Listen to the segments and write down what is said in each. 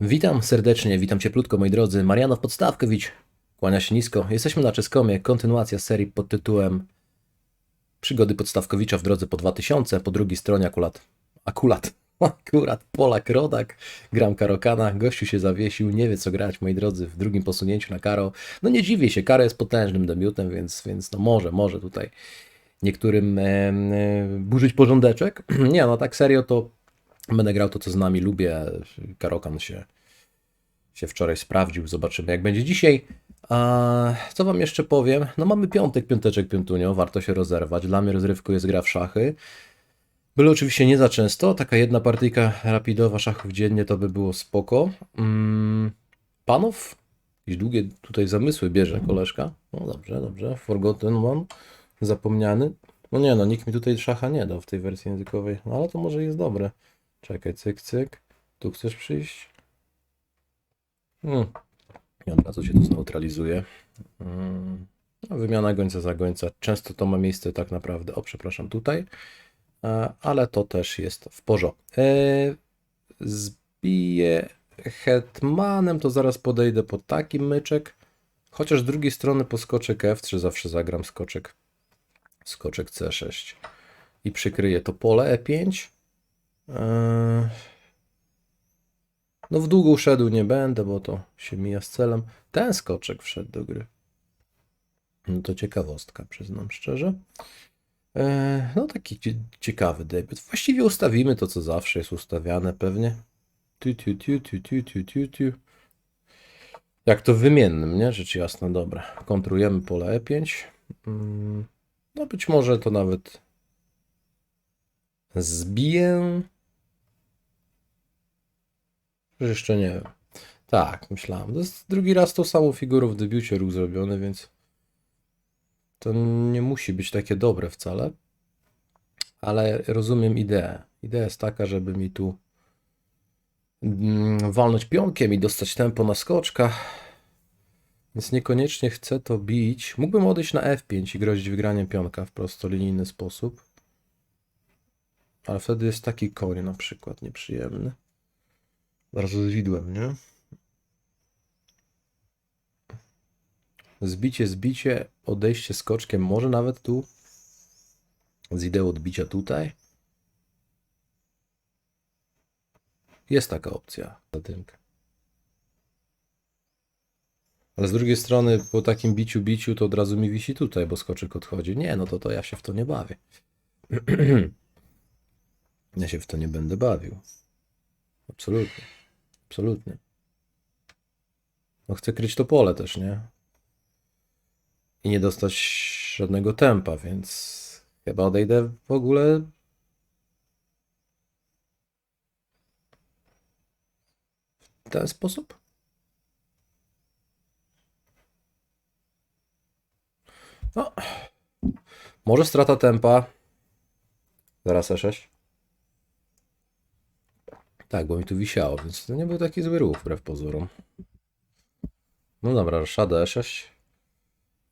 Witam serdecznie, witam cieplutko moi drodzy. Marianow Podstawkowicz, kłania się nisko. Jesteśmy na Czeskomie, kontynuacja serii pod tytułem Przygody Podstawkowicza w drodze po 2000, po drugiej stronie akurat, akurat, akurat Polak Rodak, gram Karokana, gościu się zawiesił, nie wie co grać moi drodzy w drugim posunięciu na Karo. No nie dziwię się, Karo jest potężnym debiutem, więc, więc no może, może tutaj niektórym e, e, burzyć porządeczek. Nie, no tak serio to Będę grał to, co z nami lubię. Karokan się, się wczoraj sprawdził. Zobaczymy, jak będzie dzisiaj. A co wam jeszcze powiem? No mamy piątek, piąteczek, piątunio. Warto się rozerwać. Dla mnie rozrywką jest gra w szachy. Byle oczywiście nie za często. Taka jedna partyjka rapidowa szachów dziennie to by było spoko. Mm, panów? Jakieś długie tutaj zamysły bierze koleżka. No dobrze, dobrze. Forgotten one. Zapomniany. No nie no, nikt mi tutaj szacha nie dał w tej wersji językowej. No ale to może jest dobre. Czekaj, cyk, cyk. Tu chcesz przyjść? Hmm. I od razu się to zneutralizuje. Hmm. No, wymiana gońca za gońca. Często to ma miejsce tak naprawdę. O, przepraszam, tutaj. Ale to też jest w porządku. E, Zbiję hetmanem, to zaraz podejdę po taki myczek. Chociaż z drugiej strony po skoczek F3 zawsze zagram skoczek. Skoczek C6. I przykryję to pole E5. Eee, No w długą szedł nie będę, bo to się mija z celem. Ten skoczek wszedł do gry. No to ciekawostka, przyznam szczerze. Eee, No taki cie- ciekawy debiut. Właściwie ustawimy to, co zawsze jest ustawiane pewnie. Tu, tu, tu, tu, tu, tu, tu, tu. Jak to wymiennym, nie? Rzecz jasna, dobra. Kontrujemy pole E5. Mm, No być może to nawet zbiję. Że Jeszcze nie wiem. Tak, myślałem. To jest drugi raz tą samą figurą w debiucie ruch zrobiony, więc to nie musi być takie dobre wcale. Ale rozumiem ideę. Idea jest taka, żeby mi tu mm, walnąć pionkiem i dostać tempo na skoczkach. Więc niekoniecznie chcę to bić. Mógłbym odejść na F5 i grozić wygraniem pionka w prostolinijny sposób. Ale wtedy jest taki koń na przykład nieprzyjemny. Bardzo z widłem, nie? Zbicie, zbicie, odejście skoczkiem, może nawet tu. Z ideą odbicia tutaj. Jest taka opcja. Zadymka. Ale z drugiej strony, po takim biciu, biciu, to od razu mi wisi tutaj, bo skoczyk odchodzi. Nie, no to to ja się w to nie bawię. Ja się w to nie będę bawił. Absolutnie. Absolutnie. No chcę kryć to pole też, nie? I nie dostać żadnego tempa, więc chyba odejdę w ogóle. W ten sposób? No. Może strata tempa. Zaraz E6. Tak, bo mi tu wisiało, więc to nie był taki zły ruch wbrew pozorom. No dobra, Rashada E6.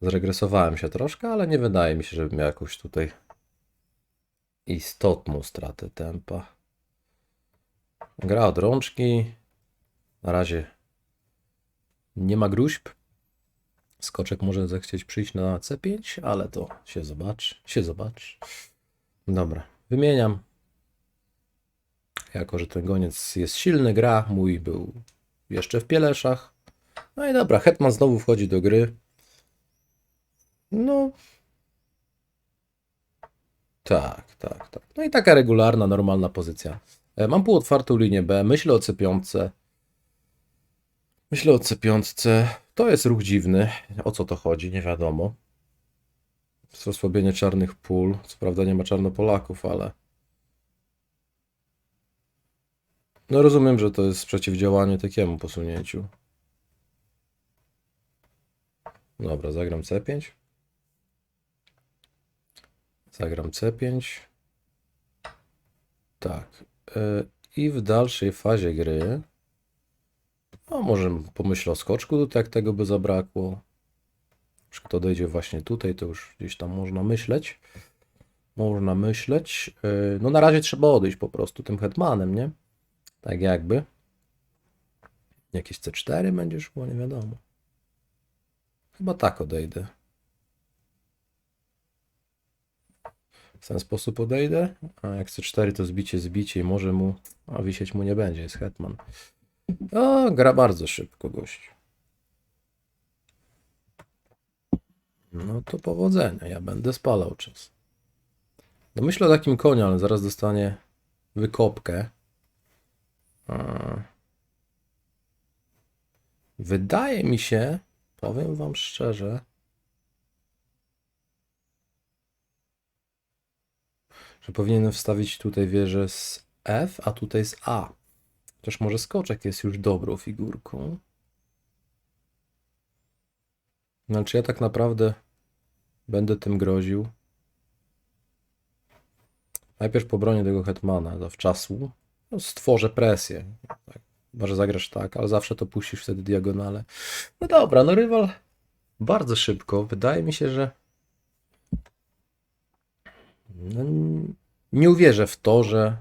Zregresowałem się troszkę, ale nie wydaje mi się, żebym miał jakąś tutaj istotną stratę tempa. Gra od rączki. Na razie nie ma gruźb. Skoczek może zechcieć przyjść na C5, ale to się zobaczy, się zobaczy. Dobra, wymieniam. Jako, że ten goniec jest silny, gra, mój był jeszcze w Pieleszach. No i dobra, Hetman znowu wchodzi do gry. No. Tak, tak, tak. No i taka regularna, normalna pozycja. E, Mam półotwartą linię B, myślę o C5. Myślę o C5. To jest ruch dziwny. O co to chodzi? Nie wiadomo. Osłabienie czarnych pól. Co prawda nie ma czarnopolaków, ale... No rozumiem, że to jest przeciwdziałanie takiemu posunięciu. Dobra, zagram C5. Zagram C5. Tak. y, I w dalszej fazie gry. No, może pomyślę o skoczku, tutaj jak tego by zabrakło. Czy kto dojdzie właśnie tutaj, to już gdzieś tam można myśleć. Można myśleć. Y, No na razie trzeba odejść po prostu tym hetmanem, nie? Tak jakby. Jakieś C4 będzie szło, nie wiadomo. Chyba tak odejdę. W ten sposób odejdę, a jak C4 to zbicie, zbicie i może mu, a wisieć mu nie będzie, jest hetman. O, gra bardzo szybko, gość. No to powodzenia, ja będę spalał czas. No myślę o takim koniu, ale zaraz dostanie wykopkę. A. Wydaje mi się, powiem wam szczerze, że powinienem wstawić tutaj wieżę z F, a tutaj z A. Chociaż może skoczek jest już dobrą figurką. No ale czy ja tak naprawdę będę tym groził? Najpierw pobronię tego hetmana zawczasu. No, stworzę presję. Tak. Chyba, że zagrasz tak, ale zawsze to puścisz wtedy diagonale. No dobra, no rywal bardzo szybko. Wydaje mi się, że no, nie uwierzę w to, że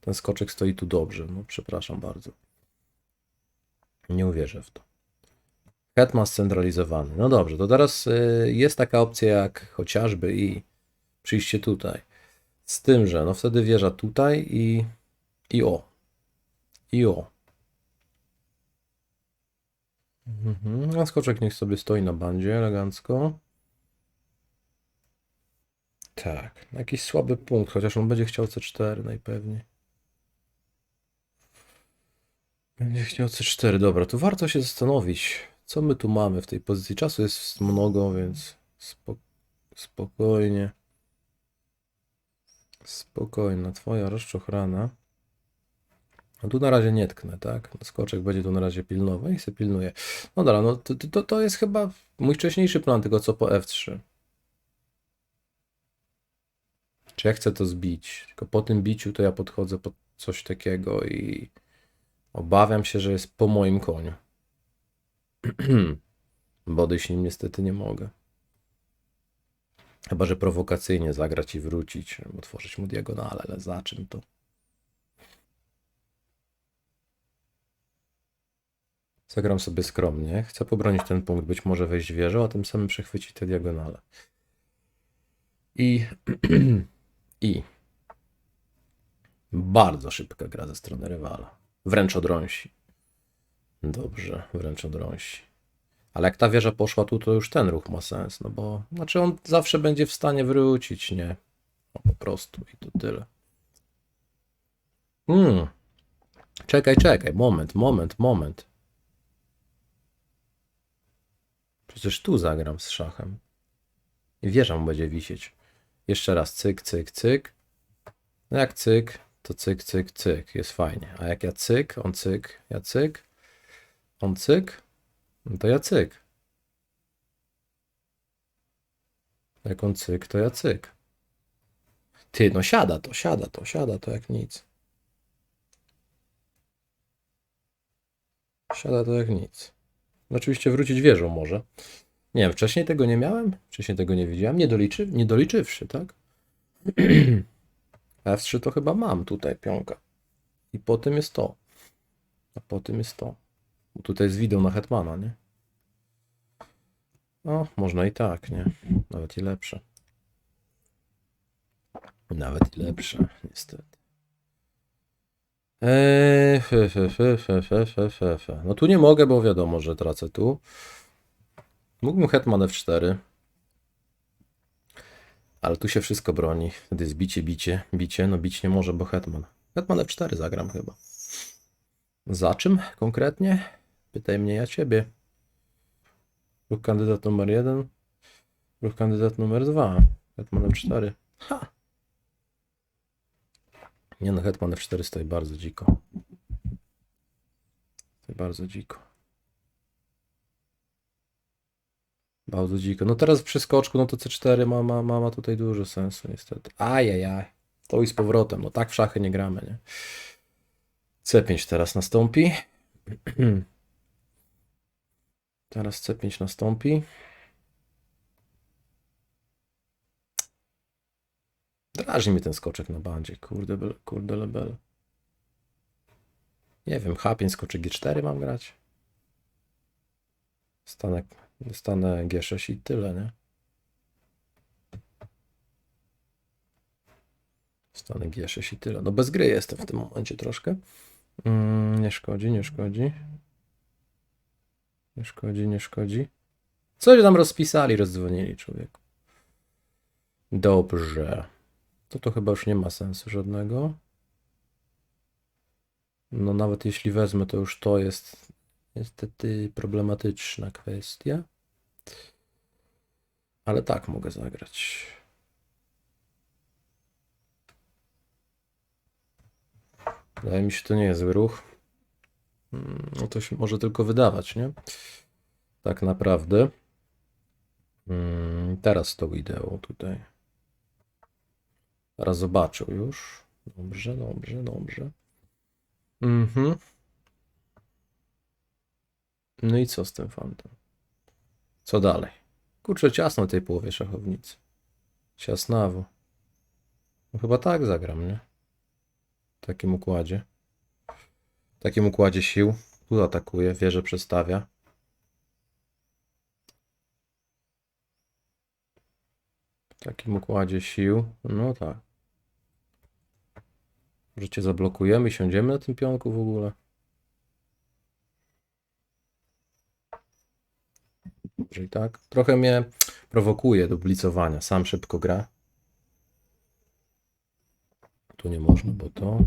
ten skoczek stoi tu dobrze. No przepraszam bardzo. Nie uwierzę w to. Hetman scentralizowany. No dobrze, to teraz y, jest taka opcja jak chociażby i przyjście tutaj. Z tym, że no wtedy wieża tutaj i, i o. I o. Mhm. A skoczek niech sobie stoi na bandzie elegancko. Tak, jakiś słaby punkt, chociaż on będzie chciał C4 najpewniej. Będzie chciał C4, dobra, to warto się zastanowić, co my tu mamy w tej pozycji. Czasu jest mnogo, więc spo, spokojnie. Spokojna, twoja rozczochrana. No tu na razie nie tknę, tak? Skoczek będzie tu na razie pilnował i se pilnuje. No dobra, no to, to, to jest chyba mój wcześniejszy plan, tylko co po F3. Czy ja chcę to zbić? Tylko po tym biciu to ja podchodzę pod coś takiego i obawiam się, że jest po moim koniu. Bo odejść nim niestety nie mogę. Chyba, że prowokacyjnie zagrać i wrócić, otworzyć mu diagonalę, ale za czym to? Zagram sobie skromnie. Chcę pobronić ten punkt, być może wejść w wieżę, a tym samym przechwycić te diagonale. I, I bardzo szybka gra ze strony rywala. Wręcz odrąsi. Dobrze, wręcz odrąsi. Ale jak ta wieża poszła tu, to już ten ruch ma sens, no bo znaczy on zawsze będzie w stanie wrócić, nie? No po prostu i to tyle. Hmm. Czekaj, czekaj, moment, moment, moment. Przecież tu zagram z szachem. I wieża mu będzie wisieć. Jeszcze raz cyk, cyk, cyk. No jak cyk, to cyk, cyk, cyk. Jest fajnie. A jak ja cyk, on cyk, ja cyk, on cyk, no to ja cyk. Jak on cyk, to ja cyk. Ty, no siada to, siada to, siada to jak nic. Siada to jak nic. Oczywiście wrócić wieżą może. Nie wiem, wcześniej tego nie miałem, wcześniej tego nie widziałem, nie, doliczy, nie doliczywszy, tak? F3 to chyba mam tutaj pionka. I po tym jest to. A po tym jest to. Bo tutaj jest wideo na Hetmana, nie? No, można i tak, nie? Nawet i lepsze. Nawet i lepsze, niestety. Eee, fe, fe, fe, fe, fe. No tu nie mogę, bo wiadomo, że tracę tu. Mógłbym hetman f4. Ale tu się wszystko broni. Wtedy jest bicie, bicie, bicie. No bić nie może, bo hetman. Hetman f4 zagram chyba. Za czym konkretnie? Pytaj mnie, ja ciebie. Ruch kandydat numer 1. Ruch kandydat numer 2. Hetman f4. Ha! Nie no, Hetman F4 stoi bardzo dziko. Stoi bardzo dziko. Bardzo dziko. No teraz przy skoczku, no to C4 ma, ma, ma, ma tutaj dużo sensu niestety. Ajajaj. To i z powrotem. No tak w szachy nie gramy, nie? C5 teraz nastąpi. Teraz C5 nastąpi. Drażni mi ten skoczek na bandzie. Kurde, bel- kurde lebel. Nie wiem, H5 skoczek G4 mam grać. Stanę, dostanę G6 i tyle, nie? Stanę G6 i tyle. No bez gry jestem w tym momencie troszkę. Mm, nie szkodzi, nie szkodzi. Nie szkodzi, nie szkodzi. Coś tam rozpisali, rozdzwonili człowieku. Dobrze. To to chyba już nie ma sensu żadnego. No nawet jeśli wezmę, to już to jest niestety problematyczna kwestia. Ale tak mogę zagrać. Wydaje mi się, to nie jest ruch. Mm, No to się może tylko wydawać, nie? Tak naprawdę. Mm, Teraz tą ideą tutaj. Teraz zobaczył już. Dobrze, dobrze, dobrze. Mhm. No i co z tym fantem? Co dalej? Kurczę, ciasno tej połowie szachownicy. Ciasnawo. No chyba tak zagram, nie? W takim układzie. W takim układzie sił. Tu atakuje, wieżę przestawia. Takim układzie sił. No tak. Że cię zablokujemy, siądziemy na tym pionku w ogóle. Że i tak. Trochę mnie prowokuje do blicowania. Sam szybko gra. Tu nie można, bo to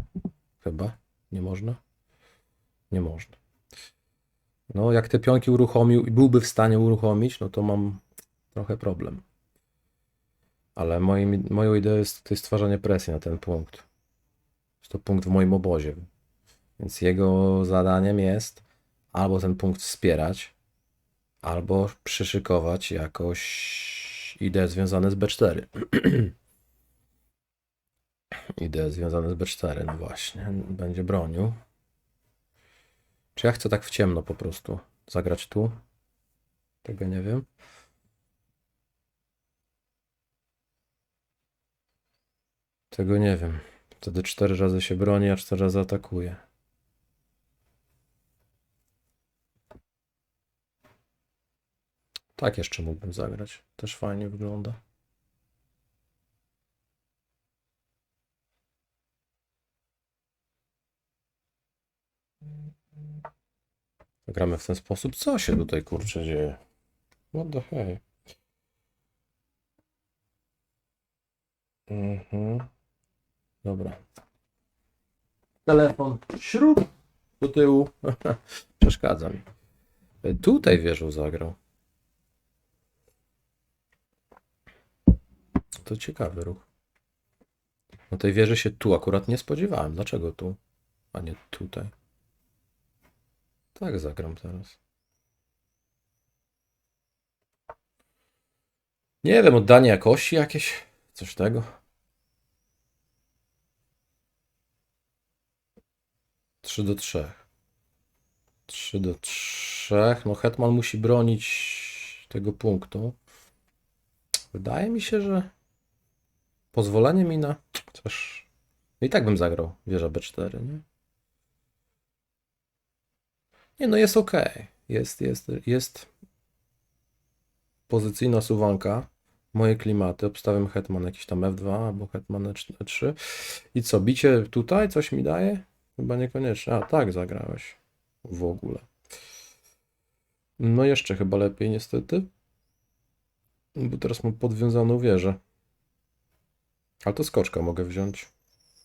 chyba nie można. Nie można. No, jak te pionki uruchomił i byłby w stanie uruchomić, no to mam trochę problem. Ale moim, moją ideą jest tutaj stwarzanie presji na ten punkt. Jest to punkt w moim obozie. Więc jego zadaniem jest albo ten punkt wspierać, albo przyszykować jakoś idee związane z B4. Idee związane z B4, no właśnie. Będzie bronił. Czy ja chcę tak w ciemno po prostu zagrać tu? Tego nie wiem. Tego nie wiem. Wtedy cztery razy się broni, a cztery razy atakuje. Tak jeszcze mógłbym zagrać. Też fajnie wygląda. Gramy w ten sposób. Co się tutaj kurczę dzieje? What the hell? Mhm. Dobra. Telefon. Śrub do tyłu. Przeszkadza mi. E, Tutaj wieżą zagrał. To ciekawy ruch. Na tej wieży się tu akurat nie spodziewałem. Dlaczego tu, a nie tutaj? Tak zagram teraz. Nie wiem, oddanie jakości jakieś? Coś tego? Trzy do trzech. Trzy do trzech. No Hetman musi bronić tego punktu. Wydaje mi się, że pozwolenie mi na... Chociaż... No i tak bym zagrał wieża B4, nie? Nie, no jest ok. Jest, jest, jest pozycyjna suwanka. Moje klimaty. Obstawiam hetman jakiś tam F2 albo hetman E3. I co, bicie tutaj coś mi daje? Chyba niekoniecznie. A, tak zagrałeś. W ogóle. No jeszcze chyba lepiej niestety. Bo teraz mam podwiązaną wieżę. Ale to skoczka mogę wziąć.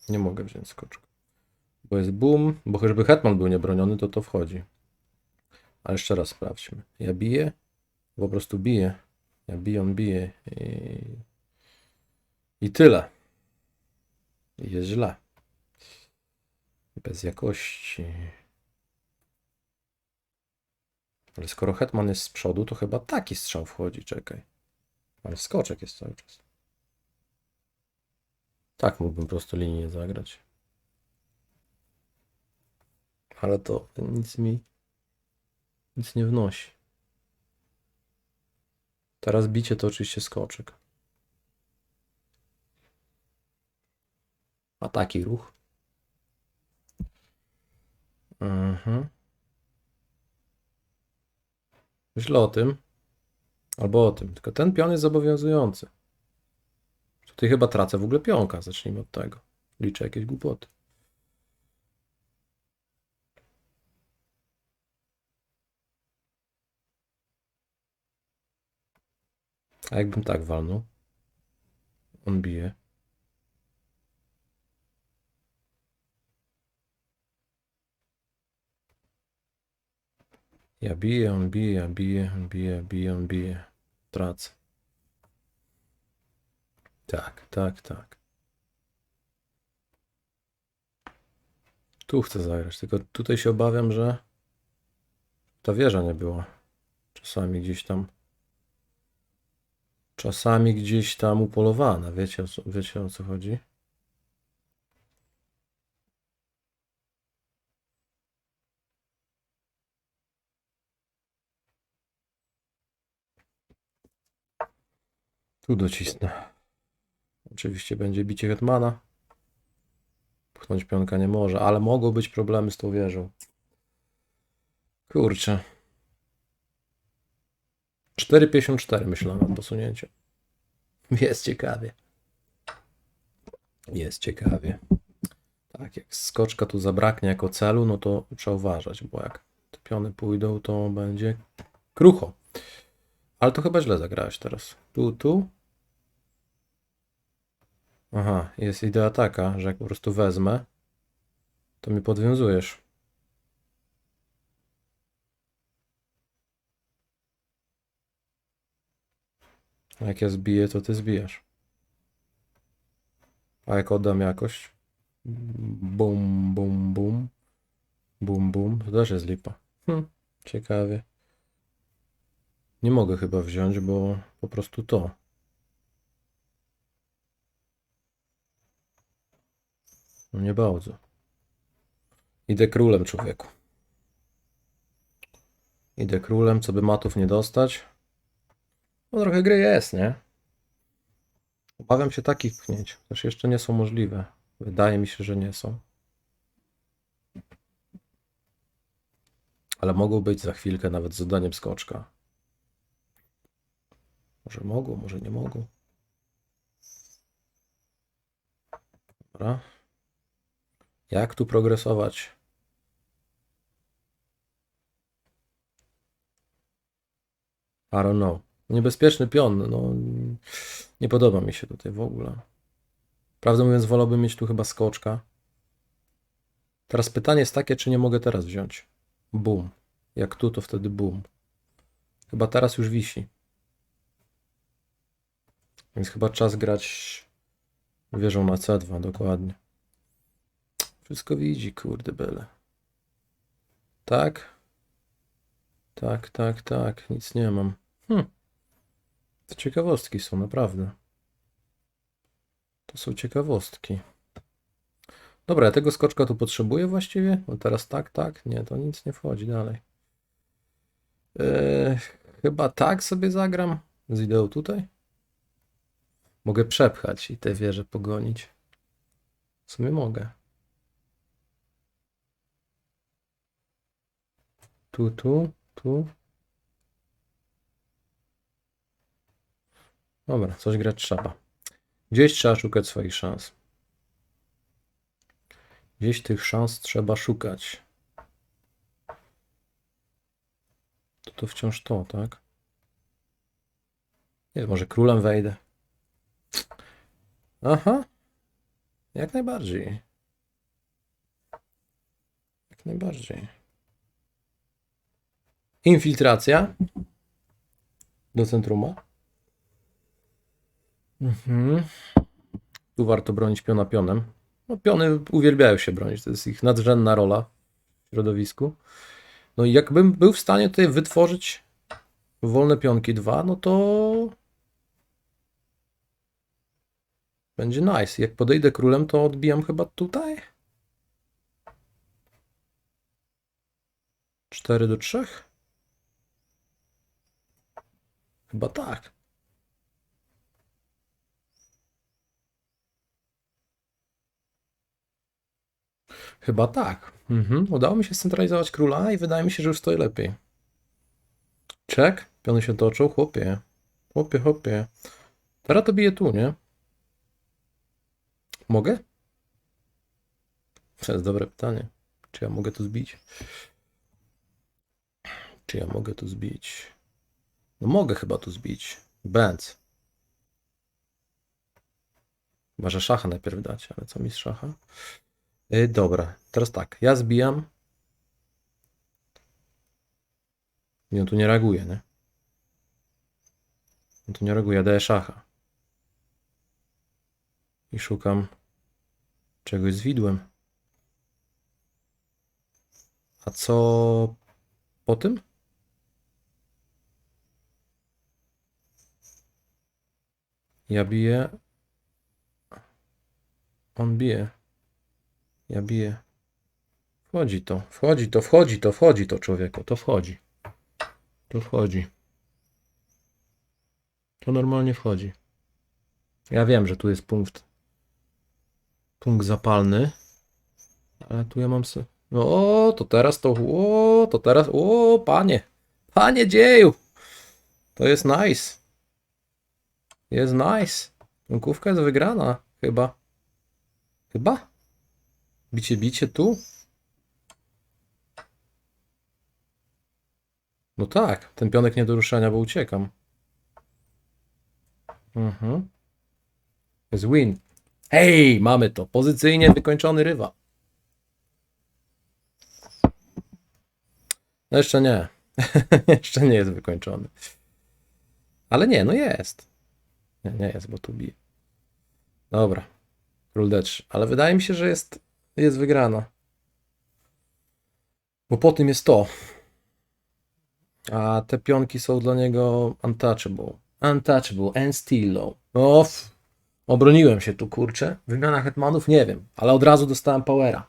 Nie mogę wziąć skoczka. Bo jest boom, bo choćby hetman był niebroniony, to to wchodzi. A jeszcze raz sprawdźmy. Ja biję, po prostu biję. Ja biję, on bije i, i tyle. I jest źle. Bez jakości. Ale skoro hetman jest z przodu, to chyba taki strzał wchodzi, czekaj. Ale skoczek jest cały czas. Tak mógłbym prosto linię zagrać. Ale to nic mi nic nie wnosi. Teraz bicie to oczywiście skoczek. A taki ruch. Mhm. Myślę o tym. Albo o tym. Tylko ten pion jest zobowiązujący. Tutaj chyba tracę w ogóle pionka. Zacznijmy od tego. Liczę jakieś głupoty. A jakbym tak walnął? On bije. Ja biję, on bije, ja biję, on bije, bije, on bije. Tracę. Tak, tak, tak. Tu chcę zagrać, tylko tutaj się obawiam, że ta wieża nie była. Czasami gdzieś tam. Czasami gdzieś tam upolowana. Wiecie wiecie o co chodzi? Tu docisnę. Oczywiście będzie bicie Hetmana. Pchnąć pionka nie może, ale mogą być problemy z tą wieżą. Kurczę. 4,54 myślałem nad posunięciem. Jest ciekawie. Jest ciekawie. Tak, jak skoczka tu zabraknie jako celu, no to trzeba uważać, bo jak te piony pójdą, to będzie krucho. Ale to chyba źle zagrałeś teraz. Tu, tu. Aha, jest idea taka, że jak po prostu wezmę, to mi podwiązujesz. A jak ja zbiję, to ty zbijasz. A jak oddam jakość? Bum, bum, bum. Bum, bum. To też jest lipa. Hm, ciekawie. Nie mogę chyba wziąć, bo po prostu to. No nie bardzo. Idę królem, człowieku. Idę królem, co by matów nie dostać. No trochę gry jest, nie? Obawiam się takich pchnięć. Też jeszcze nie są możliwe. Wydaje mi się, że nie są. Ale mogą być za chwilkę nawet z oddaniem skoczka. Może mogą, może nie mogą. Dobra. Jak tu progresować? I don't know. Niebezpieczny pion. No, nie podoba mi się tutaj w ogóle. Prawdę mówiąc, wolałbym mieć tu chyba skoczka. Teraz pytanie jest takie, czy nie mogę teraz wziąć. Bum. Jak tu, to wtedy bum. Chyba teraz już wisi. Więc chyba czas grać wieżą na C2, dokładnie. Wszystko widzi, kurde byle. Tak? Tak, tak, tak. Nic nie mam. Hm. To ciekawostki są, naprawdę. To są ciekawostki. Dobra, ja tego skoczka tu potrzebuję właściwie? Bo teraz tak, tak? Nie, to nic nie wchodzi dalej. Eee, chyba tak sobie zagram z ideą tutaj. Mogę przepchać i te wieże pogonić. W sumie mogę. Tu, tu, tu. Dobra, coś grać trzeba. Gdzieś trzeba szukać swoich szans. Gdzieś tych szans trzeba szukać. To to wciąż to, tak? Nie, może królem wejdę. Aha. Jak najbardziej. Jak najbardziej. Infiltracja do centruma. Mhm. Tu warto bronić piona pionem. No, piony uwielbiają się bronić, to jest ich nadrzędna rola w środowisku. No i jakbym był w stanie tutaj wytworzyć wolne pionki 2, no to będzie nice. Jak podejdę królem, to odbijam chyba tutaj. 4 do 3? Chyba tak. Chyba tak. Mhm. Udało mi się scentralizować króla i wydaje mi się, że już stoi lepiej. Czek? Piony się toczą? Chłopie. Chłopie, chłopie. Teraz to bije tu, nie? Mogę? To jest dobre pytanie. Czy ja mogę tu zbić? Czy ja mogę tu zbić? No mogę chyba tu zbić. Bęc. Chyba, że szacha najpierw dać, ale co mi z szacha? Yy, dobra, teraz tak. Ja zbijam. I on tu nie reaguje, nie? On tu nie reaguje, daję szacha. I szukam czegoś z widłem. A co po tym? Ja biję. On bije. Ja biję. Wchodzi to, wchodzi to, wchodzi to, wchodzi to, człowieku, to wchodzi. To wchodzi. To normalnie wchodzi. Ja wiem, że tu jest punkt. Punkt zapalny. Ale tu ja mam se. No, o, to teraz to. O, to teraz. O, panie. Panie dzieju. To jest nice. Jest nice. Punkówka jest wygrana. Chyba. Chyba? Bicie, bicie tu? No tak, ten pionek nie do ruszania, bo uciekam. Mhm. Jest win. Hej, mamy to. Pozycyjnie wykończony rywa. No jeszcze nie. jeszcze nie jest wykończony. Ale nie, no jest. Nie, nie jest, bo tu bije. Dobra. Król D3. Ale wydaje mi się, że jest, jest wygrana. Bo po tym jest to. A te pionki są dla niego untouchable. Untouchable and still low. O, obroniłem się tu, kurczę. Wymiana hetmanów nie wiem, ale od razu dostałem powera.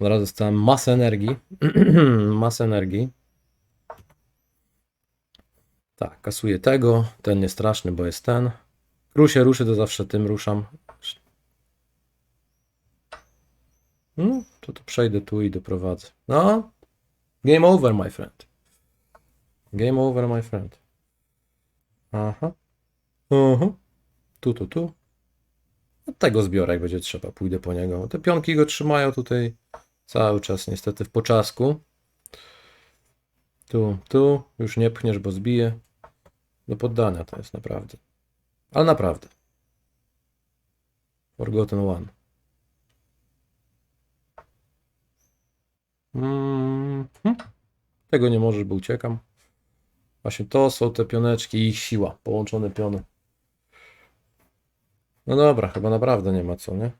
Od razu dostałem masę energii. masę energii. Tak, kasuję tego. Ten nie straszny, bo jest ten. Król się ruszy, to zawsze tym ruszam. No, to, to przejdę tu i doprowadzę. No, game over, my friend. Game over, my friend. Aha. Aha. Tu, tu, tu. No, tego zbiorę, jak będzie trzeba. Pójdę po niego. Te pionki go trzymają tutaj cały czas, niestety, w poczasku. Tu, tu. Już nie pchniesz, bo zbije. Do poddania to jest naprawdę. Ale naprawdę. Forgotten One. Mhm. Tego nie możesz, bo uciekam. Właśnie to są te pioneczki i ich siła. Połączone piony. No dobra, chyba naprawdę nie ma co, nie?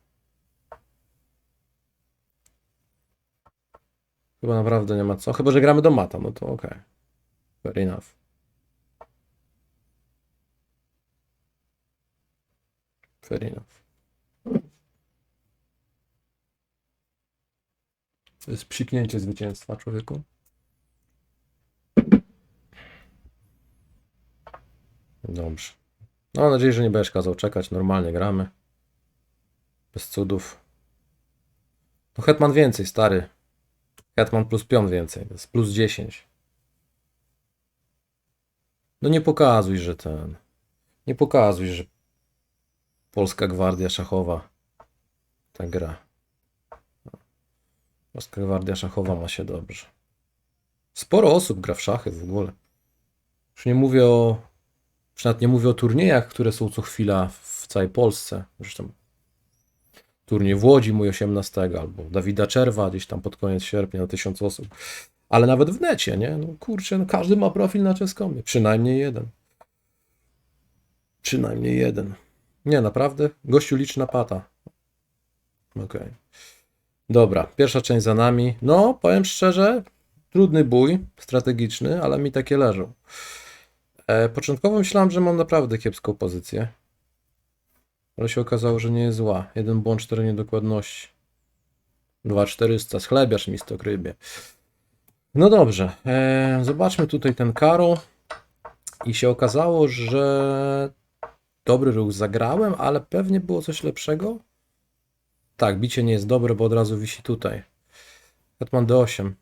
Chyba naprawdę nie ma co. Chyba, że gramy do mata, no to okej. Fair enough. Fair enough. To jest psiknięcie zwycięstwa, człowieku. Dobrze. No, mam nadzieję, że nie będziesz kazał czekać. Normalnie gramy. Bez cudów. No, Hetman więcej, stary. Hetman plus pion więcej. To jest plus 10. No nie pokazuj, że ten. Nie pokazuj, że Polska Gwardia Szachowa ta gra. Polska Gwardia Szachowa ma się dobrze. Sporo osób gra w szachy w ogóle. Już nie mówię o. Nawet nie mówię o turniejach, które są co chwila w całej Polsce. Zresztą turniej w Łodzi mój 18 albo Dawida Czerwa gdzieś tam pod koniec sierpnia na 1000 osób. Ale nawet w necie, nie? No kurczę, no każdy ma profil na Czeskomie. Przynajmniej jeden. Przynajmniej jeden. Nie, naprawdę? Gościu liczna pata. Okej. Dobra, pierwsza część za nami. No, powiem szczerze, trudny bój strategiczny, ale mi takie leżą. E, początkowo myślałem, że mam naprawdę kiepską pozycję. Ale się okazało, że nie jest zła. Jeden błąd, cztery niedokładności. 2400, schlebiasz mi stok. No dobrze, e, zobaczmy tutaj ten Karo. I się okazało, że dobry ruch zagrałem, ale pewnie było coś lepszego. Tak, bicie nie jest dobre, bo od razu wisi tutaj. Hetman D8.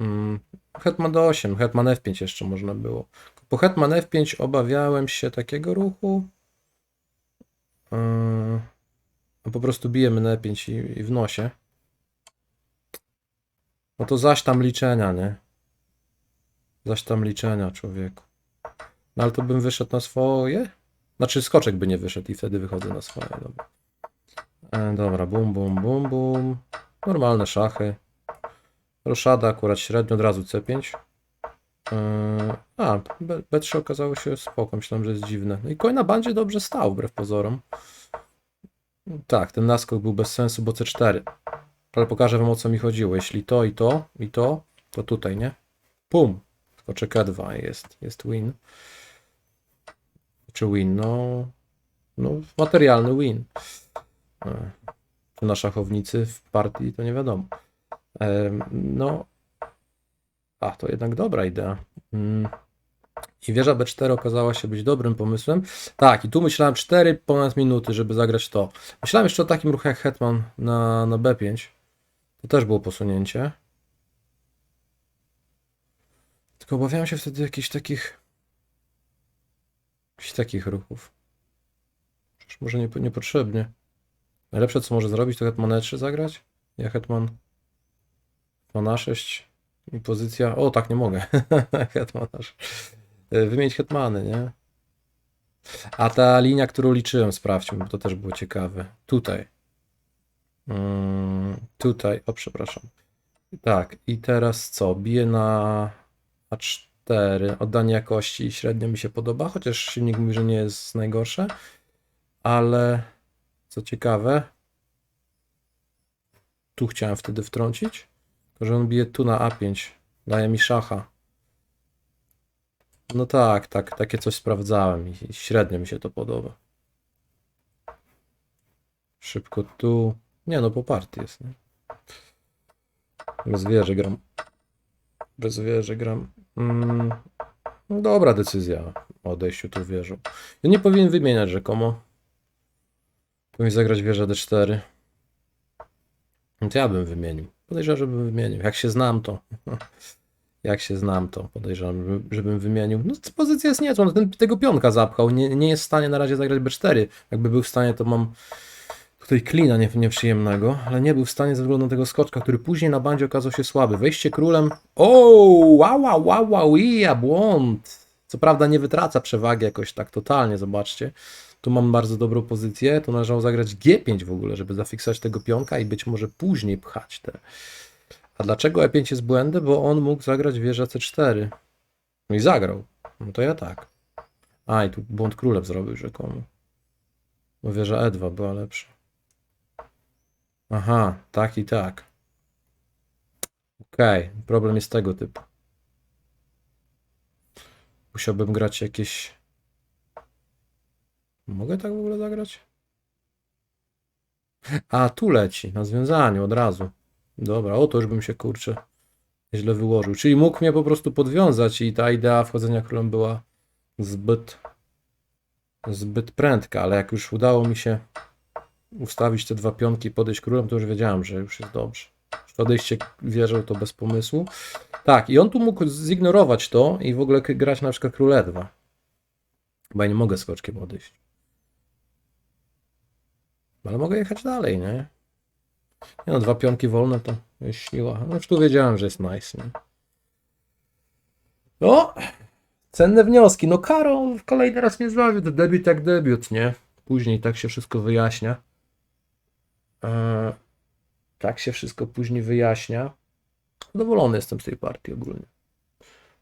Mm, Hetman D8, Hetman F5 jeszcze można było. Po Hetman F5 obawiałem się takiego ruchu. Yy, no po prostu bijemy na E5 i, i w nosie. No to zaś tam liczenia, nie? Zaś tam liczenia, człowieku. No ale to bym wyszedł na swoje? Znaczy skoczek by nie wyszedł i wtedy wychodzę na swoje. Dobra, e, dobra bum, bum, bum, bum. Normalne szachy. Roszada akurat średnio, od razu C5. Yy, a, B- B3 okazało się spoko, myślałem, że jest dziwne. No i koń na bandzie dobrze stał, wbrew pozorom. Tak, ten naskok był bez sensu, bo C4. Ale pokażę wam o co mi chodziło. Jeśli to i to, i to, to tutaj, nie? Pum! Skoczek E2 jest, jest win. Czy win? No, no materialny win. E, Czy na szachownicy w partii, to nie wiadomo. Em, No, a to jednak dobra idea. Mm. I wieża B4 okazała się być dobrym pomysłem. Tak, i tu myślałem 4 ponad minuty, żeby zagrać to. Myślałem jeszcze o takim ruchu jak Hetman na, na B5. To też było posunięcie. Tylko obawiałem się wtedy jakichś takich. jakichś takich ruchów. Przecież może nie, niepotrzebnie. Najlepsze co może zrobić to Hetman E3 zagrać? Ja Hetman. Hetman A6 i pozycja. O, tak nie mogę. Hetman A6. Y, Wymienić hetmany, nie? A ta linia, którą liczyłem, sprawdźmy, bo to też było ciekawe. Tutaj. Mm, tutaj, o przepraszam. Tak, i teraz co? Biję na A4. Oddanie jakości średnio mi się podoba, chociaż silnik mówi, że nie jest najgorsze. Ale co ciekawe, tu chciałem wtedy wtrącić, że on bije tu na A5. Daje mi szacha. No tak, tak, takie coś sprawdzałem i średnio mi się to podoba. Szybko tu. Nie no, po partii jest. Nie? Bez wieży gram. Bez wieży gram. Mm. no Dobra decyzja o odejściu tu wieżą. Ja nie powinien wymieniać rzekomo. Powinien zagrać wieżę D4. No to ja bym wymienił. Podejrzewam, żebym wymienił. Jak się znam, to. Jak się znam, to podejrzewam, żeby- żebym wymienił. No, pozycja jest niezła. No, ten, tego pionka zapchał. Nie, nie jest w stanie na razie zagrać B4. Jakby był w stanie, to mam tutaj klina nie, nieprzyjemnego, ale nie był w stanie ze względu na tego skoczka, który później na bandzie okazał się słaby. Wejście królem. O, wow, wow, wow, wow, błąd. Co prawda nie wytraca przewagi jakoś tak totalnie, zobaczcie. Tu mam bardzo dobrą pozycję. Tu należało zagrać G5 w ogóle, żeby zafiksować tego pionka i być może później pchać te. A dlaczego E5 jest błędem? Bo on mógł zagrać wieżę C4. No i zagrał. No to ja tak. A, i tu błąd królem zrobił rzekomo. Bo wieża E2 była lepsza. Aha, tak i tak. Okej, problem jest tego typu. Musiałbym grać jakieś. Mogę tak w ogóle zagrać? A, tu leci, na związaniu od razu. Dobra, o to już bym się kurczę źle wyłożył. Czyli mógł mnie po prostu podwiązać i ta idea wchodzenia królem była zbyt zbyt prędka, ale jak już udało mi się ustawić te dwa pionki i podejść królem, to już wiedziałem, że już jest dobrze. Już to odejście wieżą to bez pomysłu. Tak, i on tu mógł zignorować to i w ogóle grać na przykład król E2. Bo ja nie mogę skoczkiem odejść. Ale mogę jechać dalej, nie? Nie no, dwa pionki wolne to jest siła. No już tu wiedziałem, że jest nice, nie? No, cenne wnioski. No Karo kolejny raz nie zławił. To debiut jak debiut, nie? Później tak się wszystko wyjaśnia. Eee, tak się wszystko później wyjaśnia. Zadowolony jestem z tej partii ogólnie.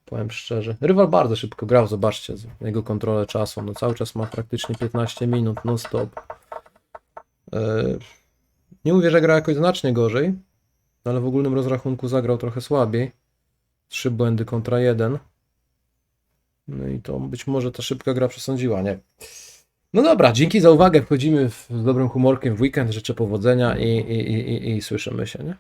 Powiem szczerze. Rywal bardzo szybko grał, zobaczcie, jego kontrolę czasu. No cały czas ma praktycznie 15 minut, non stop. Eee, nie mówię, że gra jakoś znacznie gorzej, ale w ogólnym rozrachunku zagrał trochę słabiej. Trzy błędy kontra jeden. No i to być może ta szybka gra przesądziła, nie? No dobra, dzięki za uwagę. Wchodzimy w, z dobrym humorkiem w weekend. Życzę powodzenia i, i, i, i, i słyszymy się, nie?